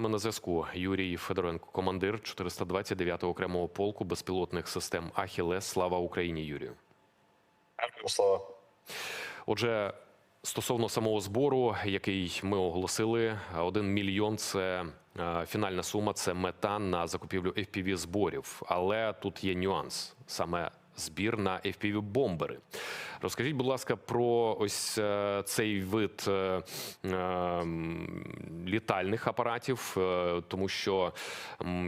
Ми на зв'язку Юрій Федоренко, командир 429-го окремого полку безпілотних систем Ахілес. Слава Україні, Юрію. Дякую, слава. Отже, стосовно самого збору, який ми оголосили, один мільйон це е, фінальна сума, це мета на закупівлю fpv зборів. Але тут є нюанс саме збір на fpv бомбери. Розкажіть, будь ласка, про ось е, цей вид е, е, м, літальних апаратів, е, тому що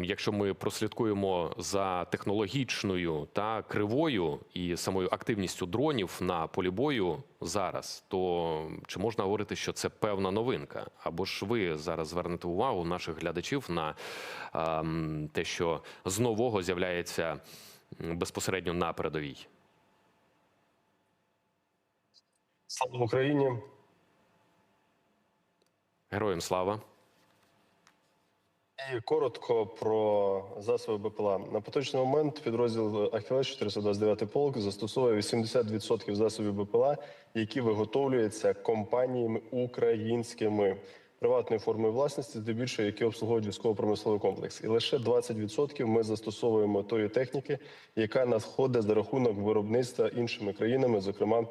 якщо ми прослідкуємо за технологічною та кривою і самою активністю дронів на полі бою зараз, то чи можна говорити, що це певна новинка? Або ж ви зараз звернете увагу наших глядачів на е, те, що з нового з'являється безпосередньо на передовій? Слава Україні. Героям слава. І коротко про засоби БПЛА. На поточний момент підрозділ Ахілес 429 полк застосовує 80% засобів БПЛА, які виготовлюються компаніями українськими приватної форми власності, здебільшого які обслуговують військово-промисловий комплекс. І лише 20% ми застосовуємо тої техніки, яка надходить за рахунок виробництва іншими країнами, зокрема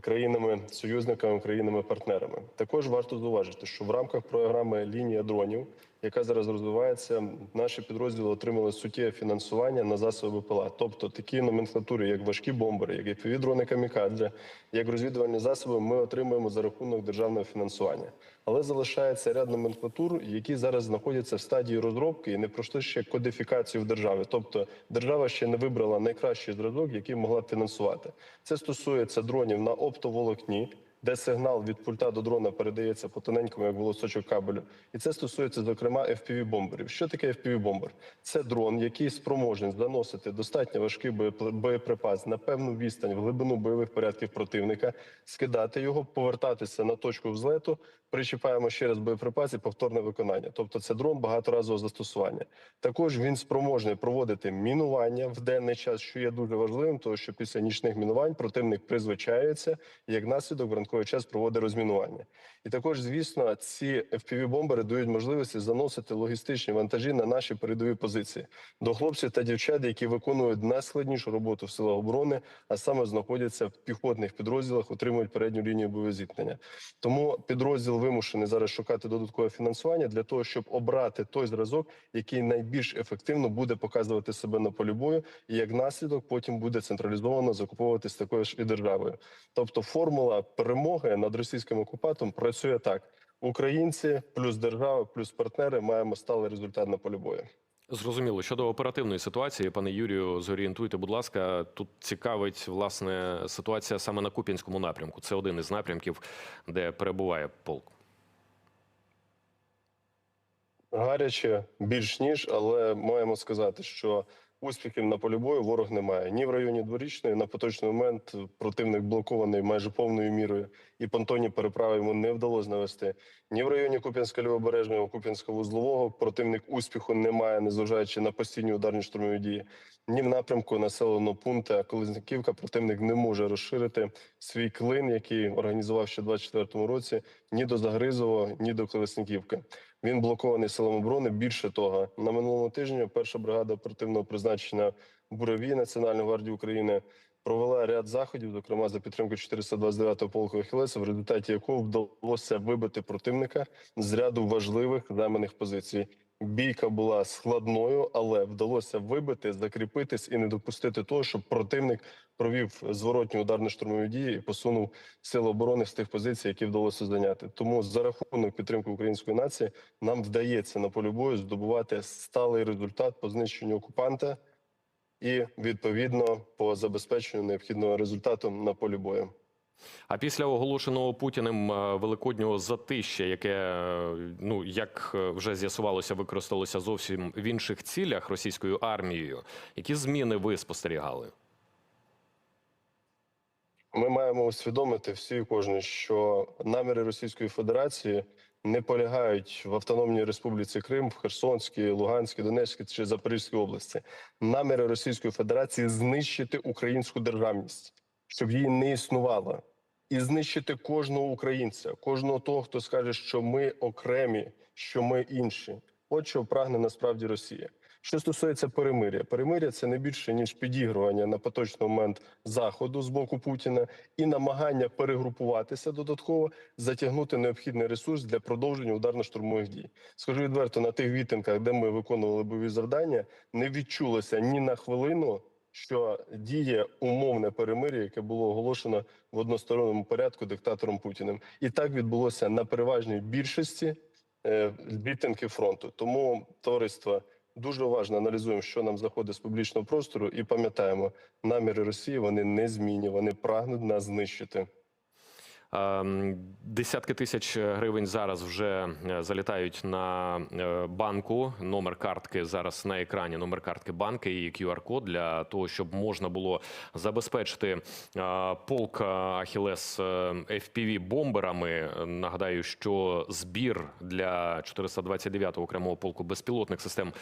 країнами союзниками, країнами-партнерами. Також варто зауважити, що в рамках програми лінія дронів, яка зараз розвивається, наші підрозділи отримали суттєве фінансування на засоби ПЛА, тобто такі номенклатури, як важкі бомбери, як fpv дрони камікадзе, як розвідувальні засоби, ми отримуємо за рахунок державного фінансування. Але залишається ряд номенклатур, які зараз знаходяться в стадії розробки і не пройшли ще кодифікацію в державі. Тобто держава ще не вибрала найкращий зразок, який могла б фінансувати. Це стосується дронів на оптоволокні, де сигнал від пульта до дрона передається по тоненькому, як волосочок кабелю. І це стосується, зокрема, fpv бомберів Що таке fpv бомбер Це дрон, який спроможний заносити достатньо важкий боєприпас на певну відстань в глибину бойових порядків противника, скидати його, повертатися на точку взлету, причіпаємо ще раз боєприпас і повторне виконання. Тобто це дрон багаторазового застосування. Також він спроможний проводити мінування в денний час, що є дуже важливим, тому що після нічних мінувань противник призвичається як наслідок ранковий час проводить розмінування. І також, звісно, ці FPV-бомбери дають можливості заносити логістичні вантажі на наші передові позиції до хлопців та дівчат, які виконують найскладнішу роботу в силах оборони, а саме знаходяться в піхотних підрозділах, отримують передню лінію бойового зіткнення. Тому підрозділ вимушений зараз шукати додаткове фінансування для того, щоб обрати той зразок, який найбільш ефективно буде показувати себе на полі бою, і як наслідок потім буде централізовано закуповуватись такою ж і державою. Тобто, формула перемоги над російським окупантом працює так: українці плюс держава, плюс партнери маємо сталий результат на полі бою. Зрозуміло. Щодо оперативної ситуації, пане Юрію, зорієнтуйте, будь ласка, тут цікавить власне ситуація саме на Куп'янському напрямку. Це один із напрямків, де перебуває полк. Гаряче більш ніж, але маємо сказати, що успіхів на полі бою ворог не має ні в районі дворічної. На поточний момент противник блокований майже повною мірою, і понтонні переправи йому не вдалося навести. Ні в районі Куп'янська лівобережного, Куп'янського вузлового противник успіху не має, незважаючи на постійні ударні штурмові дії. Ні в напрямку населеного пункту Колезняківка противник не може розширити свій клин, який організував ще в 24-му році, ні до Загризового, ні до Колесняківки. Він блокований силами оборони. Більше того, на минулому тижні перша бригада оперативного призначення Буровій Національної гвардії України провела ряд заходів, зокрема за підтримку 429-го полку Ахілеса, в результаті якого вдалося вибити противника з ряду важливих займаних позицій. Бійка була складною, але вдалося вибити, закріпитись і не допустити того, щоб противник провів зворотні ударно-штурмові дії і посунув сили оборони з тих позицій, які вдалося зайняти. Тому за рахунок підтримки української нації нам вдається на полі бою здобувати сталий результат по знищенню окупанта і відповідно по забезпеченню необхідного результату на полі бою. А після оголошеного Путіним е, великоднього затища, яке е, ну як е, вже з'ясувалося, використалося зовсім в інших цілях російською армією, які зміни ви спостерігали? Ми маємо усвідомити всі і кожен, що наміри Російської Федерації не полягають в Автономній Республіці Крим, в Херсонській, Луганській, Донецькій чи Запорізькій області. Наміри Російської Федерації знищити українську державність, щоб її не існувало, і знищити кожного українця, кожного того, хто скаже, що ми окремі, що ми інші. От що прагне насправді Росія. Що стосується перемиря, перемиря це не більше ніж підігрування на поточний момент заходу з боку Путіна і намагання перегрупуватися додатково, затягнути необхідний ресурс для продовження ударно-штурмових дій. Скажу відверто, на тих вітинках, де ми виконували бойові завдання, не відчулося ні на хвилину, що діє умовне перемир'я, яке було оголошено в односторонньому порядку диктатором Путіним, і так відбулося на переважній більшості бітинки фронту. Тому товариство дуже уважно аналізуємо, що нам заходить з публічного простору, і пам'ятаємо, наміри Росії вони не змінні, вони прагнуть нас знищити. Ем, Десятки тисяч гривень зараз вже е, залітають на е, банку. Номер картки зараз на екрані. Номер картки банки і QR-код для того, щоб можна було забезпечити е, полк Ахілес fpv бомберами. Нагадаю, що збір для 429-го окремого полку безпілотних систем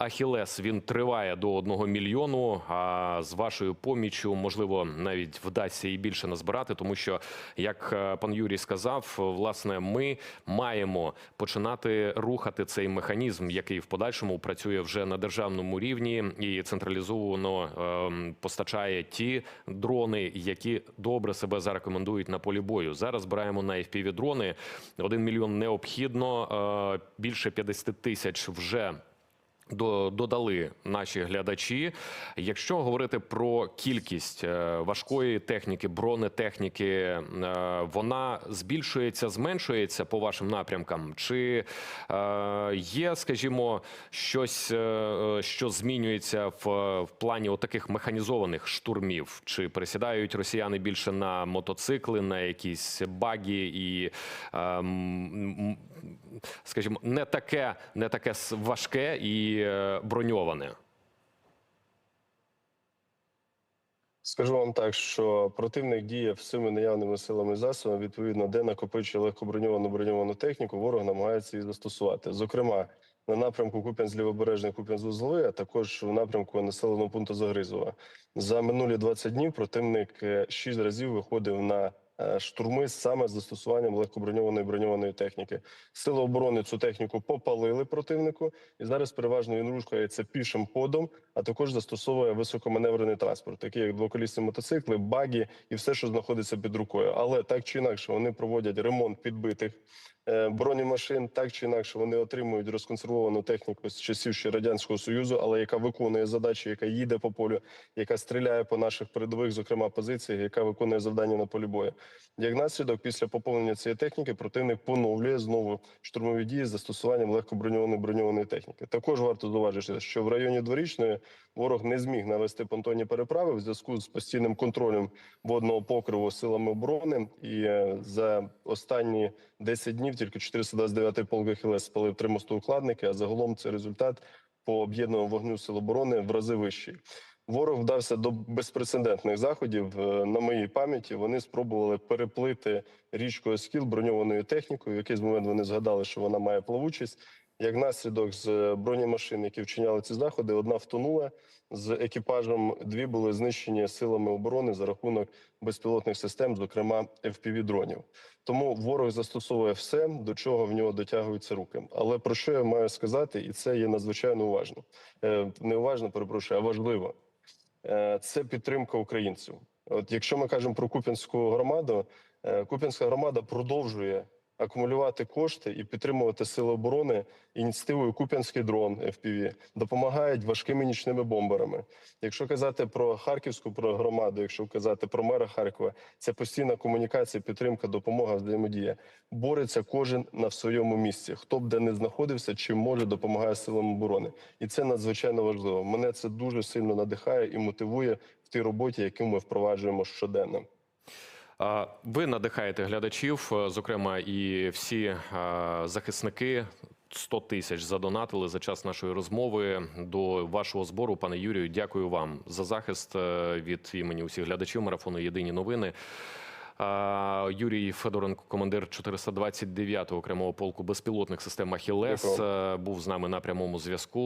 Ахілес він триває до 1 мільйону. А з вашою поміччю можливо навіть вдасться і більше назбирати, тому що як е, пан Юрій сказав, власне, ми маємо починати рухати цей механізм, який в подальшому працює вже на державному рівні і централізовано ем, постачає ті дрони, які добре себе зарекомендують на полі бою. Зараз збираємо на fpv дрони. Один мільйон необхідно. е, Більше 50 тисяч вже додали наші глядачі. Якщо говорити про кількість е, важкої техніки, бронетехніки, е, вона збільшується, зменшується по вашим напрямкам? Чи е, є, скажімо, щось, що змінюється в, в плані отаких механізованих штурмів? Чи пересідають росіяни більше на мотоцикли, на якісь багі і, скажімо, не таке, не таке важке і е, броньоване? Скажу вам так, що противник діє всіми наявними силами і засобами. Відповідно, де накопичує легкоброньовану броньовану техніку, ворог намагається її застосувати. Зокрема, на напрямку Куп'янськ лівобережний Куп'янськ вузловий, а також в напрямку населеного пункту Загризова. За минулі 20 днів противник е, шість разів виходив на е, штурми саме з застосуванням легкоброньованої броньованої техніки. Сили оборони цю техніку попалили противнику, і зараз переважно він рухається пішим ходом, а також застосовує високоманеврений транспорт, такий як двоколісні мотоцикли, багі і все, що знаходиться під рукою. Але так чи інакше вони проводять ремонт підбитих е, бронемашин, так чи інакше вони отримують розконсервовану техніку з часів ще радянського союзу, але яка виконує задачі, яка їде по полю, яка стріляє по наших передових, зокрема позиціях, яка виконує завдання на полі бою. Як наслідок, після поповнення цієї техніки противник поновлює знову штурмові дії з застосуванням легкоброньованої броньованої техніки. Також варто зауважити, що в районі дворічної ворог не зміг навести понтонні переправи в зв'язку з постійним контролем водного покриву силами оборони. І е, за останні 10 днів тільки 429-й полк ХЛС спалив три мостоукладники. А загалом це результат по об'єднаному вогню сил оборони в рази вищий. Ворог вдався до безпрецедентних заходів. Е, На моїй пам'яті вони спробували переплити річку Оскіл броньованою технікою. В якийсь момент вони згадали, що вона має плавучість. Як наслідок з е, бронемашин, які вчиняли ці заходи, одна втонула з екіпажем. Дві були знищені силами оборони за рахунок безпілотних систем, зокрема fpv дронів. Тому ворог застосовує все, до чого в нього дотягуються руки. Але про що я маю сказати, і це є надзвичайно уважно. Е, не уважно, перепрошую, а важливо. Е, це підтримка українців. От якщо ми кажемо про Куп'янську громаду, Куп'янська громада продовжує акумулювати кошти і підтримувати сили оборони ініціативою Куп'янський дрон FPV, допомагають важкими нічними бомберами. Якщо казати про харківську про громаду, якщо казати про мера Харкова, це постійна комунікація, підтримка, допомога, взаємодія. Бореться кожен на своєму місці. Хто б де не знаходився, чим може допомагає силам оборони, і це надзвичайно важливо. Мене це дуже сильно надихає і мотивує в тій роботі, яку ми впроваджуємо щоденно. Ви надихаєте глядачів, е, зокрема, і всі е, захисники. 100 тисяч задонатили за час нашої розмови до вашого збору. Пане Юрію, дякую вам за захист е, від імені усіх глядачів марафону Єдині новини. Юрій Федоренко, командир 429-го окремого полку безпілотних систем Ахілес, був з нами на прямому зв'язку.